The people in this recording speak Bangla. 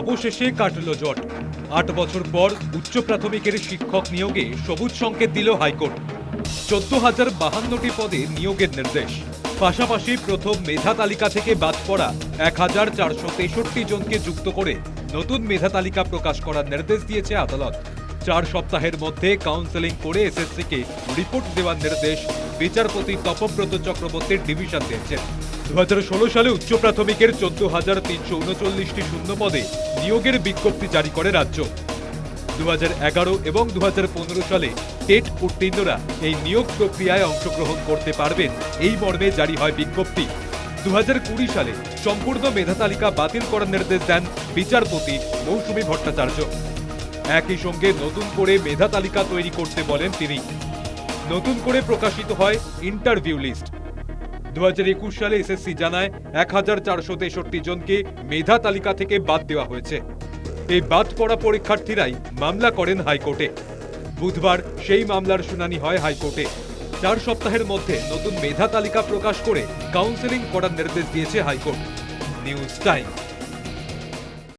অবশেষে কাটল জট। আট বছর পর উচ্চ প্রাথমিকের শিক্ষক নিয়োগে সবুজ সংকেত দিল হাইকোর্ট। চোদ্দ হাজার বাহান্নটি পদে নিয়োগের নির্দেশ। পাশাপাশি প্রথম মেধা তালিকা থেকে বাদ পড়া এক হাজার চারশো তেষট্টি জনকে যুক্ত করে নতুন মেধা তালিকা প্রকাশ করার নির্দেশ দিয়েছে আদালত। চার সপ্তাহের মধ্যে কাউন্সেলিং করে এসএসসিকে রিপোর্ট দেওয়ার নির্দেশ বিচারপতি তপব্রত চক্রবর্তীর ডিভিশন দিয়েছেন। দু সালে উচ্চ প্রাথমিকের চোদ্দ হাজার তিনশো উনচল্লিশটি শূন্য পদে নিয়োগের বিজ্ঞপ্তি জারি করে রাজ্য। দু হাজার এগারো এবং দু হাজার পনেরো সালে টেট উত্তীর্ণরা এই নিয়োগ প্রক্রিয়ায় অংশগ্রহণ করতে পারবেন এই মর্মে জারি হয় বিজ্ঞপ্তি। দু কুড়ি সালে সম্পূর্ণ মেধা তালিকা বাতিল করার নির্দেশ দেন বিচারপতি মৌসুমী ভট্টাচার্য। একই সঙ্গে নতুন করে মেধা তালিকা তৈরি করতে বলেন তিনি। নতুন করে প্রকাশিত হয় ইন্টারভিউ লিস্ট। দু সালে এসএসসি জানায় এক হাজার চারশো তেষট্টি জনকে মেধা তালিকা থেকে বাদ দেওয়া হয়েছে। এই বাদ পড়া পরীক্ষার্থীরাই মামলা করেন হাইকোর্টে। বুধবার সেই মামলার শুনানি হয় হাইকোর্টে। চার সপ্তাহের মধ্যে নতুন মেধা তালিকা প্রকাশ করে কাউন্সেলিং করার নির্দেশ দিয়েছে হাইকোর্ট। News time.